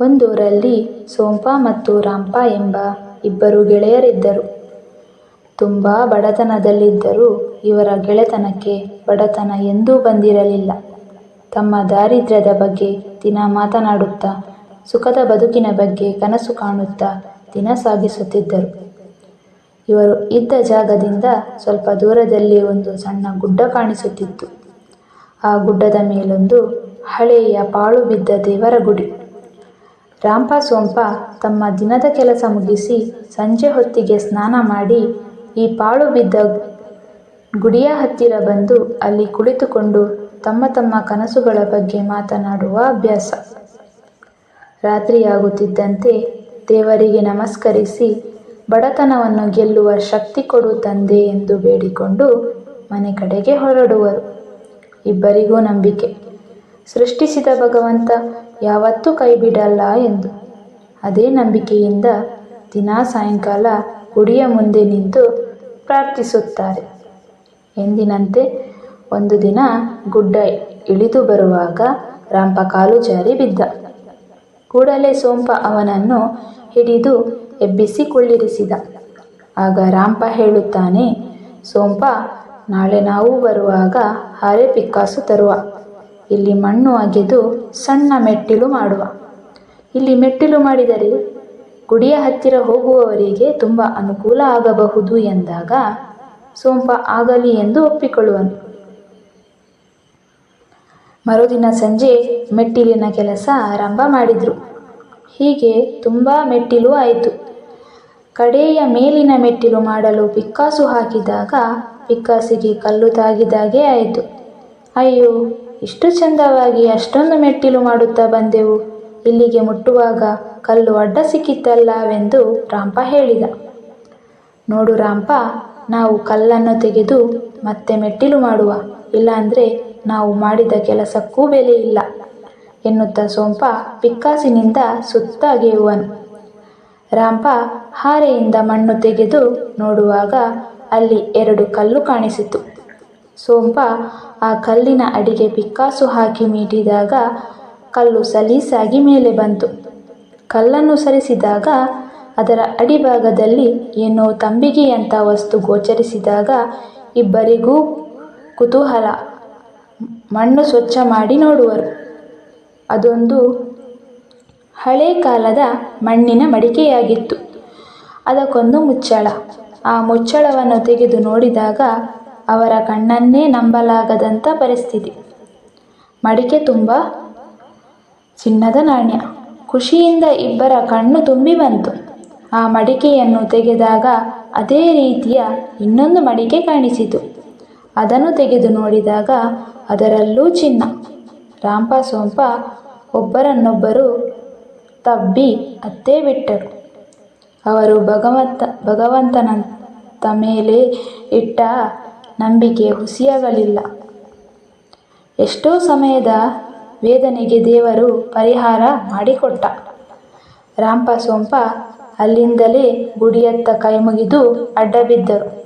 ಒಂದೂರಲ್ಲಿ ಸೋಂಪಾ ಮತ್ತು ರಾಂಪಾ ಎಂಬ ಇಬ್ಬರು ಗೆಳೆಯರಿದ್ದರು. ತುಂಬ ಬಡತನದಲ್ಲಿದ್ದರೂ ಇವರ ಗೆಳೆತನಕ್ಕೆ ಬಡತನ ಎಂದೂ ಬಂದಿರಲಿಲ್ಲ. ತಮ್ಮ ದಾರಿದ್ರ್ಯದ ಬಗ್ಗೆ ದಿನ ಮಾತನಾಡುತ್ತಾ, ಸುಖದ ಬದುಕಿನ ಬಗ್ಗೆ ಕನಸು ಕಾಣುತ್ತಾ ದಿನ ಸಾಗಿಸುತ್ತಿದ್ದರು. ಇವರು ಇದ್ದ ಜಾಗದಿಂದ ಸ್ವಲ್ಪ ದೂರದಲ್ಲಿ ಒಂದು ಸಣ್ಣ ಗುಡ್ಡ ಕಾಣಿಸುತ್ತಿತ್ತು. ಆ ಗುಡ್ಡದ ಮೇಲೊಂದು ಹಳೆಯ ಪಾಳು ಬಿದ್ದ ದೇವರ ಗುಡಿ. ರಾಂಪಾ ಸೋಂಪ ತಮ್ಮ ದಿನದ ಕೆಲಸ ಮುಗಿಸಿ ಸಂಜೆ ಹೊತ್ತಿಗೆ ಸ್ನಾನ ಮಾಡಿ ಈ ಪಾಳು ಬಿದ್ದ ಗುಡಿಯ ಹತ್ತಿರ ಬಂದು ಅಲ್ಲಿ ಕುಳಿತುಕೊಂಡು ತಮ್ಮ ತಮ್ಮ ಕನಸುಗಳ ಬಗ್ಗೆ ಮಾತನಾಡುವ ಅಭ್ಯಾಸ. ರಾತ್ರಿಯಾಗುತ್ತಿದ್ದಂತೆ ದೇವರಿಗೆ ನಮಸ್ಕರಿಸಿ ಬಡತನವನ್ನು ಗೆಲ್ಲುವ ಶಕ್ತಿ ಕೊಡು ತಂದೆ ಎಂದು ಬೇಡಿಕೊಂಡು ಮನೆ ಕಡೆಗೆ ಹೊರಡುವರು. ಇಬ್ಬರಿಗೂ ನಂಬಿಕೆ, ಸೃಷ್ಟಿಸಿದ ಭಗವಂತ ಯಾವತ್ತೂ ಕೈಬಿಡಲ್ಲ ಎಂದು. ಅದೇ ನಂಬಿಕೆಯಿಂದ ದಿನಾ ಸಾಯಂಕಾಲ ಗುಡಿಯ ಮುಂದೆ ನಿಂತು ಪ್ರಾರ್ಥಿಸುತ್ತಾರೆ. ಎಂದಿನಂತೆ ಒಂದು ದಿನ ಗುಡ್ಡ ಇಳಿದು ಬರುವಾಗ ರಾಂಪ ಕಾಲು ಜಾರಿ ಬಿದ್ದ. ಕೂಡಲೇ ಸೋಂಪ ಅವನನ್ನು ಹಿಡಿದು ಎಬ್ಬಿಸಿ ಕುಳ್ಳಿರಿಸಿದ. ಆಗ ರಾಂಪ ಹೇಳುತ್ತಾನೆ, ಸೋಂಪ ನಾಳೆ ನಾವು ಬರುವಾಗ ಹಾರೆ ಪಿಕ್ಕಾಸು ತರುವ. ಇಲ್ಲಿ ಮಣ್ಣು ಅಗೆದು ಸಣ್ಣ ಮೆಟ್ಟಿಲು ಮಾಡುವ. ಇಲ್ಲಿ ಮೆಟ್ಟಿಲು ಮಾಡಿದರೆ ಗುಡಿಯ ಹತ್ತಿರ ಹೋಗುವವರಿಗೆ ತುಂಬ ಅನುಕೂಲ ಆಗಬಹುದು ಎಂದಾಗ ಸೋಂಪ ಆಗಲಿ ಎಂದು ಒಪ್ಪಿಕೊಳ್ಳುವನು. ಮರುದಿನ ಸಂಜೆ ಮೆಟ್ಟಿಲಿನ ಕೆಲಸ ಆರಂಭ ಮಾಡಿದ್ರು. ಹೀಗೆ ತುಂಬ ಮೆಟ್ಟಿಲು ಆಯಿತು. ಕಡೆಯ ಮೇಲಿನ ಮೆಟ್ಟಿಲು ಮಾಡಲು ಪಿಕ್ಕಾಸು ಹಾಕಿದಾಗ ಪಿಕ್ಕಾಸಿಗೆ ಕಲ್ಲು ತಾಗಿದಾಗೆ ಆಯಿತು. ಅಯ್ಯೋ, ಇಷ್ಟು ಚಂದವಾಗಿ ಅಷ್ಟೊಂದು ಮೆಟ್ಟಿಲು ಮಾಡುತ್ತಾ ಬಂದೆವು, ಇಲ್ಲಿಗೆ ಮುಟ್ಟುವಾಗ ಕಲ್ಲು ಅಡ್ಡ ಸಿಕ್ಕಿತಲ್ಲವೆಂದು ರಾಂಪ ಹೇಳಿದ. ನೋಡು ರಾಂಪ ನಾವು ಕಲ್ಲನ್ನು ತೆಗೆದು ಮತ್ತೆ ಮೆಟ್ಟಿಲು ಮಾಡುವ, ಇಲ್ಲಾಂದ್ರೆ ನಾವು ಮಾಡಿದ ಕೆಲಸಕ್ಕೂ ಬೆಲೆ ಇಲ್ಲ ಎನ್ನುತ್ತ ಸೋಂಪ ಪಿಕ್ಕಾಸಿನಿಂದ ಸುತ್ತಾಗೆಯುವನು ರಾಂಪ ರಾಂಪಾ ಹಾರೆಯಿಂದ ಮಣ್ಣು ತೆಗೆದು ನೋಡುವಾಗ ಅಲ್ಲಿ ಎರಡು ಕಲ್ಲು ಕಾಣಿಸಿತು. ಸೋಂಪಾ ಆ ಕಲ್ಲಿನ ಅಡಿಗೆ ಪಿಕ್ಕಾಸು ಹಾಕಿ ಮೀಟಿದಾಗ ಕಲ್ಲು ಸಲೀಸಾಗಿ ಮೇಲೆ ಬಂತು. ಕಲ್ಲನ್ನು ಸರಿಸಿದಾಗ ಅದರ ಅಡಿಭಾಗದಲ್ಲಿ ಏನೋ ತಂಬಿಗೆಯಂಥ ವಸ್ತು ಗೋಚರಿಸಿದಾಗ ಇಬ್ಬರಿಗೂ ಕುತೂಹಲ. ಮಣ್ಣು ಸ್ವಚ್ಛ ಮಾಡಿ ನೋಡುವರು. ಅದೊಂದು ಹಳೆ ಕಾಲದ ಮಣ್ಣಿನ ಮಡಿಕೆಯಾಗಿತ್ತು. ಅದಕ್ಕೊಂದು ಮುಚ್ಚಳ. ಆ ಮುಚ್ಚಳವನ್ನು ತೆಗೆದು ನೋಡಿದಾಗ ಅವರ ಕಣ್ಣನ್ನೇ ನಂಬಲಾಗದಂಥ ಪರಿಸ್ಥಿತಿ. ಮಡಿಕೆ ತುಂಬ ಚಿನ್ನದ ನಾಣ್ಯ. ಖುಷಿಯಿಂದ ಇಬ್ಬರ ಕಣ್ಣು ತುಂಬಿ ಬಂತು. ಆ ಮಡಿಕೆಯನ್ನು ತೆಗೆದಾಗ ಅದೇ ರೀತಿಯ ಇನ್ನೊಂದು ಮಡಿಕೆ ಕಾಣಿಸಿತು. ಅದನ್ನು ತೆಗೆದು ನೋಡಿದಾಗ ಅದರಲ್ಲೂ ಚಿನ್ನ. ರಾಂಪ ಸೋಂಪ ಒಬ್ಬರನ್ನೊಬ್ಬರು ತಬ್ಬಿ ಅತ್ತೇ ಬಿಟ್ಟರು. ಅವರು ಭಗವಂತ ಭಗವಂತನ ಮೇಲೆ ಇಟ್ಟ ನಂಬಿಕೆ ಹುಸಿಯಾಗಲಿಲ್ಲ. ಎಷ್ಟೋ ಸಮಯದ ವೇದನೆಗೆ ದೇವರು ಪರಿಹಾರ ಮಾಡಿಕೊಟ್ಟ. ರಾಂಪ ಸೋಂಪ ಅಲ್ಲಿಂದಲೇ ಗುಡಿಯತ್ತ ಕೈಮುಗಿದು ಅಡ್ಡಬಿದ್ದರು.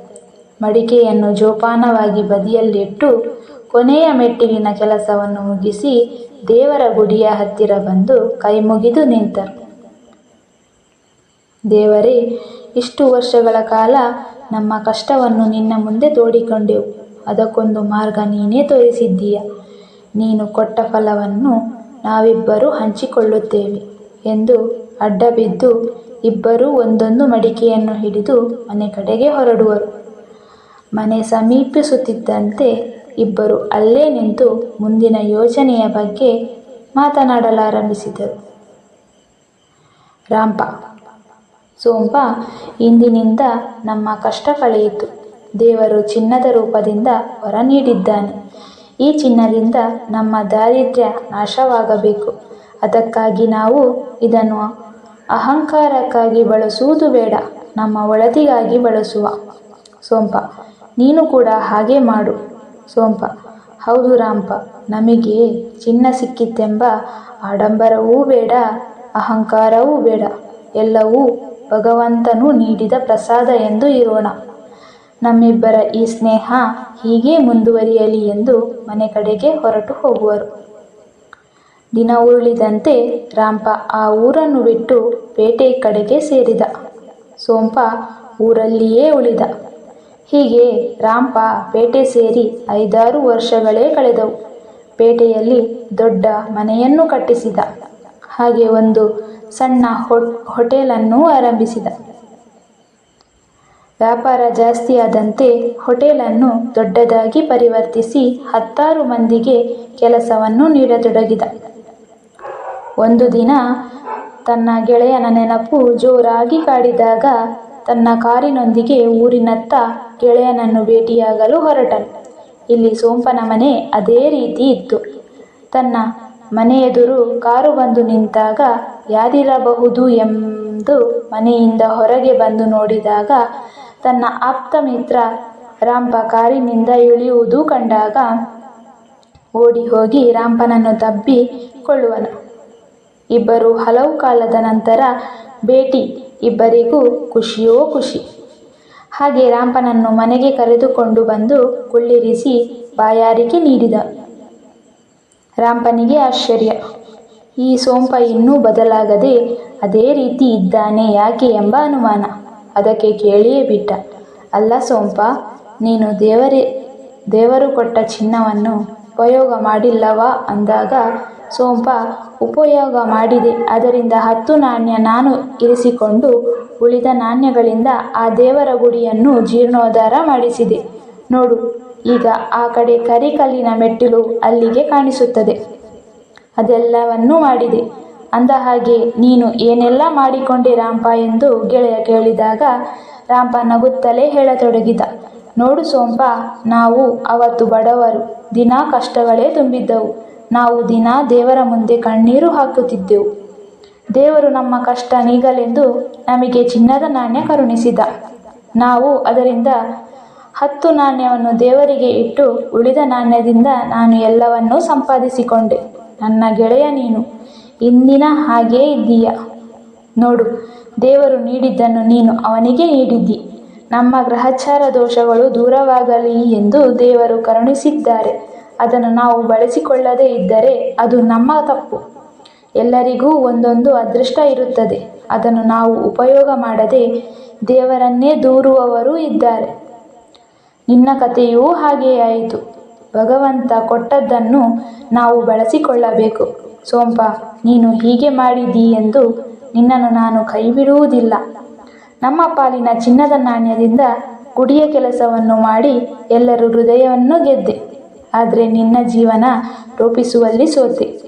ಮಡಿಕೆಯನ್ನು ಜೋಪಾನವಾಗಿ ಬದಿಯಲ್ಲಿಟ್ಟು ಕೊನೆಯ ಮೆಟ್ಟಿಲಿನ ಕೆಲಸವನ್ನು ಮುಗಿಸಿ ದೇವರ ಗುಡಿಯ ಹತ್ತಿರ ಬಂದು ಕೈಮುಗಿದು ನಿಂತರು. ದೇವರೇ, ಇಷ್ಟು ವರ್ಷಗಳ ಕಾಲ ನಮ್ಮ ಕಷ್ಟವನ್ನು ನಿನ್ನ ಮುಂದೆ ತೋಡಿಕೊಂಡೆವು. ಅದಕ್ಕೊಂದು ಮಾರ್ಗ ನೀನೇ ತೋರಿಸಿದ್ದೀಯ. ನೀನು ಕೊಟ್ಟ ಫಲವನ್ನು ನಾವಿಬ್ಬರೂ ಹಂಚಿಕೊಳ್ಳುತ್ತೇವೆ ಎಂದು ಅಡ್ಡಬಿದ್ದು ಇಬ್ಬರೂ ಒಂದೊಂದು ಮಡಿಕೆಯನ್ನು ಹಿಡಿದು ಮನೆ ಕಡೆಗೆ ಹೊರಡುವರು. ಮನೆ ಸಮೀಪಿಸುತ್ತಿದ್ದಂತೆ ಇಬ್ಬರು ಅಲ್ಲೇ ನಿಂತು ಮುಂದಿನ ಯೋಜನೆಯ ಬಗ್ಗೆ ಮಾತನಾಡಲಾರಂಭಿಸಿದರು. ರಾಂಪಾ, ಸೋಂಪಾ, ಇಂದಿನಿಂದ ನಮ್ಮ ಕಷ್ಟ ಕಳೆಯಿತು. ದೇವರು ಚಿನ್ನದ ರೂಪದಿಂದ ವರ ನೀಡಿದ್ದಾನೆ. ಈ ಚಿನ್ನದಿಂದ ನಮ್ಮ ದಾರಿದ್ರ್ಯ ನಾಶವಾಗಬೇಕು. ಅದಕ್ಕಾಗಿ ನಾವು ಇದನ್ನು ಅಹಂಕಾರಕ್ಕಾಗಿ ಬಳಸುವುದು ಬೇಡ, ನಮ್ಮ ಒಳತಿಗಾಗಿ ಬಳಸುವ. ಸೋಂಪ ನೀನು ಕೂಡ ಹಾಗೆ ಮಾಡು. ಸೋಂಪ ಹೌದು ರಾಂಪ ನಮಗೆ ಚಿನ್ನ ಸಿಕ್ಕಿತೆಂಬ ಆಡಂಬರವೂ ಬೇಡ, ಅಹಂಕಾರವೂ ಬೇಡ, ಎಲ್ಲವೂ ಭಗವಂತನು ನೀಡಿದ ಪ್ರಸಾದ ಎಂದು ಇರೋಣ. ನಮ್ಮಿಬ್ಬರ ಈ ಸ್ನೇಹ ಹೀಗೇ ಮುಂದುವರಿಯಲಿ ಎಂದು ಮನೆ ಕಡೆಗೆ ಹೊರಟು ಹೋಗುವರು. ದಿನ ಉರುಳಿದಂತೆ ರಾಂಪ ಆ ಊರನ್ನು ಬಿಟ್ಟು ಪೇಟೆ ಕಡೆಗೆ ಸೇರಿದ ಸೋಂಪ ಊರಲ್ಲಿಯೇ ಉಳಿದ ಹೀಗೆ ರಾಂಪ ಪೇಟೆ ಸೇರಿ ಐದಾರು ವರ್ಷಗಳೇ ಕಳೆದವು ಪೇಟೆಯಲ್ಲಿ ದೊಡ್ಡ ಮನೆಯನ್ನು ಕಟ್ಟಿಸಿದ ಹಾಗೆ ಒಂದು ಸಣ್ಣ ಹೋಟೆಲನ್ನು ಆರಂಭಿಸಿದ. ವ್ಯಾಪಾರ ಜಾಸ್ತಿಯಾದಂತೆ ಹೋಟೆಲನ್ನು ದೊಡ್ಡದಾಗಿ ಪರಿವರ್ತಿಸಿ ಹತ್ತಾರು ಮಂದಿಗೆ ಕೆಲಸವನ್ನು ನೀಡತೊಡಗಿದ. ಒಂದು ದಿನ ತನ್ನ ಗೆಳೆಯನ ನೆನಪು ಜೋರಾಗಿ ಕಾಡಿದಾಗ ತನ್ನ ಕಾರಿನೊಂದಿಗೆ ಊರಿನತ್ತ ಗೆಳೆಯನನ್ನು ಭೇಟಿಯಾಗಲು ಹೊರಟನು. ಇಲ್ಲಿ ಸೋಂಪನ ಮನೆ ಅದೇ ರೀತಿ ಇತ್ತು. ತನ್ನ ಮನೆಯೆದುರು ಕಾರು ಬಂದು ನಿಂತಾಗ ಯಾರಿರಬಹುದು ಎಂದು ಮನೆಯಿಂದ ಹೊರಗೆ ಬಂದು ನೋಡಿದಾಗ ತನ್ನ ಆಪ್ತ ಮಿತ್ರ ರಾಂಪ ಕಾರಿನಿಂದ ಇಳಿಯುವುದು ಕಂಡಾಗ ಓಡಿ ಹೋಗಿ ರಾಂಪನನ್ನು ತಬ್ಬಿ ಕೊಳ್ಳುವನು. ಇಬ್ಬರು ಹಲವು ಕಾಲದ ನಂತರ ಭೇಟಿ, ಇಬ್ಬರಿಗೂ ಖುಷಿಯೋ ಖುಷಿ. ಹಾಗೆ ರಾಂಪನನ್ನು ಮನೆಗೆ ಕರೆದುಕೊಂಡು ಬಂದು ಕುಳ್ಳಿರಿಸಿ ಬಾಯಾರಿಕೆ ನೀಡಿದ. ರಾಂಪನಿಗೆ ಆಶ್ಚರ್ಯ. ಈ ಸೋಂಪ ಇನ್ನೂ ಬದಲಾಗದೆ ಅದೇ ರೀತಿ ಇದ್ದಾನೆ ಯಾಕೆ ಎಂಬ ಅನುಮಾನ. ಅದಕ್ಕೆ ಕೇಳಿಯೇ ಬಿಟ್ಟ. ಅಲ್ಲ ಸೋಂಪ, ನೀನು ದೇವರೇ, ದೇವರು ಕೊಟ್ಟ ಚಿನ್ನವನ್ನು ಉಪಯೋಗ ಮಾಡಿಲ್ಲವಾ ಅಂದಾಗ ಸೋಂಪ ಉಪಯೋಗ ಮಾಡಿದೆ. ಅದರಿಂದ ಹತ್ತು ನಾಣ್ಯ ನಾನು ಇರಿಸಿಕೊಂಡು ಉಳಿದ ನಾಣ್ಯಗಳಿಂದ ಆ ದೇವರ ಗುಡಿಯನ್ನು ಜೀರ್ಣೋದ್ಧಾರ ಮಾಡಿಸಿದೆ. ನೋಡು, ಈಗ ಆ ಕಡೆ ಕರಿಕಲ್ಲಿನ ಮೆಟ್ಟಿಲು ಅಲ್ಲಿಗೆ ಕಾಣಿಸುತ್ತದೆ. ಅದೆಲ್ಲವನ್ನೂ ಮಾಡಿದೆ. ಅಂದ ಹಾಗೆ, ನೀನು ಏನೆಲ್ಲ ಮಾಡಿಕೊಂಡೆ ರಾಂಪ ಎಂದು ಗೆಳೆಯ ಕೇಳಿದಾಗ, ರಾಂಪ ನಗುತ್ತಲೇ ಹೇಳತೊಡಗಿದ. ನೋಡು ಸೋಂಪ, ನಾವು ಅವತ್ತು ಬಡವರು, ದಿನ ಕಷ್ಟಗಳೇ ತುಂಬಿದ್ದವು. ನಾವು ದಿನ ದೇವರ ಮುಂದೆ ಕಣ್ಣೀರು ಹಾಕುತ್ತಿದ್ದೆವು. ದೇವರು ನಮ್ಮ ಕಷ್ಟ ನೀಗಲೆಂದು ನಮಗೆ ಚಿನ್ನದ ನಾಣ್ಯ ಕರುಣಿಸಿದ. ನಾವು ಅದರಿಂದ ಹತ್ತು ನಾಣ್ಯವನ್ನು ದೇವರಿಗೆ ಇಟ್ಟು ಉಳಿದ ನಾಣ್ಯದಿಂದ ನಾನು ಎಲ್ಲವನ್ನೂ ಸಂಪಾದಿಸಿಕೊಂಡೆ. ನನ್ನ ಗೆಳೆಯ ನೀನು. ಇಂದಿನ ಹಾಗೇ ಇದ್ದೀಯ? ನೋಡು, ದೇವರು ನೀಡಿದ್ದನ್ನು ನೀನು ಅವನಿಗೆ ನೀಡಿದ್ದಿ. ನಮ್ಮ ಗ್ರಹಚಾರ ದೋಷಗಳು ದೂರವಾಗಲಿ ಎಂದು ದೇವರು ಕರುಣಿಸಿದ್ದಾರೆ. ಅದನ್ನು ನಾವು ಬಳಸಿಕೊಳ್ಳದೇ ಇದ್ದರೆ ಅದು ನಮ್ಮ ತಪ್ಪು. ಎಲ್ಲರಿಗೂ ಒಂದೊಂದು ಅದೃಷ್ಟ ಇರುತ್ತದೆ. ಅದನ್ನು ನಾವು ಉಪಯೋಗ ಮಾಡದೆ ದೇವರನ್ನೇ ದೂರುವವರೂ ಇದ್ದಾರೆ. ನಿನ್ನ ಕಥೆಯೂ ಹಾಗೆಯೇ ಆಯಿತು. ಭಗವಂತ ಕೊಟ್ಟದ್ದನ್ನು ನಾವು ಬಳಸಿಕೊಳ್ಳಬೇಕು. ಸೋಂಪ, ನೀನು ಹೀಗೆ ಮಾಡಿದಿ ಎಂದು ನಿನ್ನನ್ನು ನಾನು ಕೈಬಿಡುವುದಿಲ್ಲ. ನಮ್ಮ ಪಾಲಿನ ಚಿನ್ನದ ನಾಣ್ಯದಿಂದ ಗುಡಿಯ ಕೆಲಸವನ್ನು ಮಾಡಿ ಎಲ್ಲರ ಹೃದಯವನ್ನು ಗೆದ್ದೆ. ಆದರೆ ನಿನ್ನ ಜೀವನ ರೂಪಿಸುವಲ್ಲಿ ಸೋತೆ.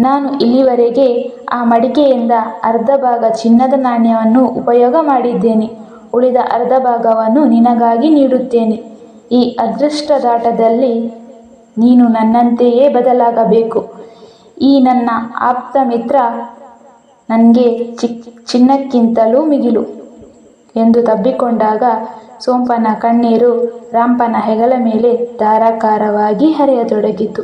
ನಾನು ಇಲ್ಲಿವರೆಗೆ ಆ ಮಡಿಕೆಯಿಂದ ಅರ್ಧ ಭಾಗ ಚಿನ್ನದ ನಾಣ್ಯವನ್ನು ಉಪಯೋಗ ಮಾಡಿದ್ದೇನೆ. ಉಳಿದ ಅರ್ಧ ಭಾಗವನ್ನು ನಿನಗಾಗಿ ನೀಡುತ್ತೇನೆ. ಈ ಅದೃಷ್ಟದಾಟದಲ್ಲಿ ನೀನು ನನ್ನಂತೆಯೇ ಬದಲಾಗಬೇಕು. ಈ ನನ್ನ ಆಪ್ತ ಮಿತ್ರ ನನಗೆ ಚಿಕ್ ಚಿನ್ನಕ್ಕಿಂತಲೂ ಮಿಗಿಲು ಎಂದು ತಬ್ಬಿಕೊಂಡಾಗ ಸೋಂಪನ ಕಣ್ಣೀರು ರಾಂಪನ ಹೆಗಲ ಮೇಲೆ ಧಾರಾಕಾರವಾಗಿ ಹರಿಯತೊಡಗಿತು.